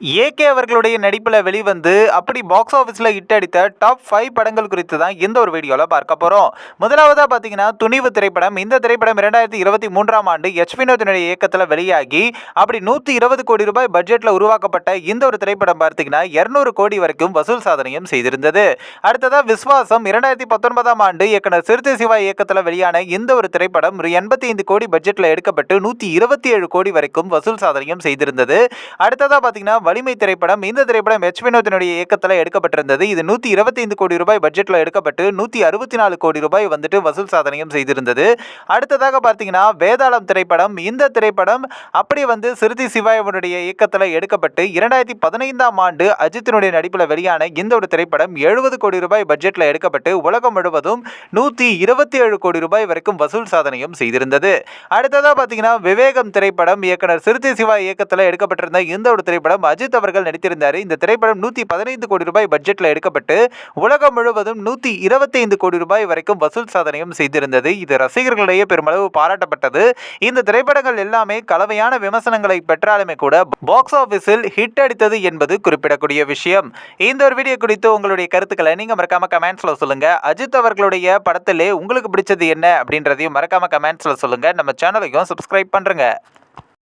AK அவர்களுடைய நடிப்பில் வெளிவந்து அப்படி பாக்ஸ் ஆஃபீஸில் ஹிட் அடித்த டாப் ஃபைவ் படங்கள் குறித்து தான் இந்த ஒரு வீடியோவில் பார்க்க போகிறோம் முதலாவதாக பார்த்தீங்கன்னா துணிவு திரைப்படம். இந்த திரைப்படம் இரண்டாயிரத்தி இருபத்தி மூன்றாம் ஆண்டு எச் வினோத்தினுடைய இயக்கத்தில் வெளியாகி அப்படி நூற்றி இருபது கோடி ரூபாய் பட்ஜெட்டில் உருவாக்கப்பட்ட இந்த ஒரு திரைப்படம் பார்த்தீங்கன்னா இரநூறு கோடி வரைக்கும் வசூல் சாதனையும் செய்திருந்தது. அடுத்ததாக விஸ்வாசம். இரண்டாயிரத்தி பத்தொன்பதாம் ஆண்டு இயக்குனர் சிறுத்தை சிவா இயக்கத்தில் வெளியான இந்த ஒரு திரைப்படம் எண்பத்தி ஐந்து கோடி பட்ஜெட்டில் எடுக்கப்பட்டு நூற்றி இருபத்தி ஏழு கோடி வரைக்கும் வசூல் சாதனையும் செய்திருந்தது. அடுத்ததாக பார்த்தீங்கன்னா வலிமை திரைப்படம் இந்த திரைப்படம் எச் வினோத்தினுடைய இயக்கத்தில் எடுக்கப்பட்டிருந்தது. இது நூற்றி இருபத்தைந்து கோடி ரூபாய் பட்ஜெட்டில் எடுக்கப்பட்டு நூற்றி அறுபத்தி நாலு கோடி ரூபாய் வந்துட்டு வசூல் சாதனையும் செய்திருந்தது. அடுத்ததாக பார்த்தீங்கன்னா வேதாளம் திரைப்படம். இந்த திரைப்படம் அப்படி வந்து சிறுதி சிவாயவனுடைய இயக்கத்தில் எடுக்கப்பட்டு இரண்டாயிரத்தி பதினைந்தாம் ஆண்டு அஜித்தினுடைய நடிப்பில் வெளியான இந்த ஒரு திரைப்படம் எழுபது கோடி ரூபாய் பட்ஜெட்டில் எடுக்கப்பட்டு உலகம் முழுவதும் நூற்றி இருபத்தி ஏழு கோடி ரூபாய் வரைக்கும் வசூல் சாதனையும் செய்திருந்தது. அடுத்ததாக பார்த்தீங்கன்னா விவேகம் திரைப்படம் இயக்குனர் சிறுத்தை சிவா இயக்கத்தில் எடுக்கப்பட்டிருந்த இந்த ஒரு திரைப்படம் அஜித் அவர்கள் நடித்திருந்தார். இந்த திரைப்படம் நூற்றி பதினைந்து கோடி ரூபாய் பட்ஜெட்டில் எடுக்கப்பட்டு உலகம் முழுவதும் நூற்றி இருபத்தைந்து கோடி ரூபாய் வரைக்கும் வசூல் சாதனையும் செய்திருந்தது. இது ரசிகர்களிடையே பெருமளவு பாராட்டப்பட்டது. இந்த திரைப்படங்கள் எல்லாமே கலவையான விமர்சனங்களை பெற்றாலுமே கூட பாக்ஸ் ஆஃபீஸில் ஹிட் அடித்தது என்பது குறிப்பிடக்கூடிய விஷயம். இந்த ஒரு வீடியோ குறித்து உங்களுடைய கருத்துக்களை நீங்க மறக்காம கமெண்ட்ஸ்ல சொல்லுங்க. அஜித் அவர்களுடைய படத்திலே உங்களுக்கு பிடிச்சது என்ன அப்படின்றதையும் மறக்காம கமெண்ட்ஸ்ல சொல்லுங்க. நம்ம சேனலையும் சப்ஸ்கிரைப் பண்றேங்க.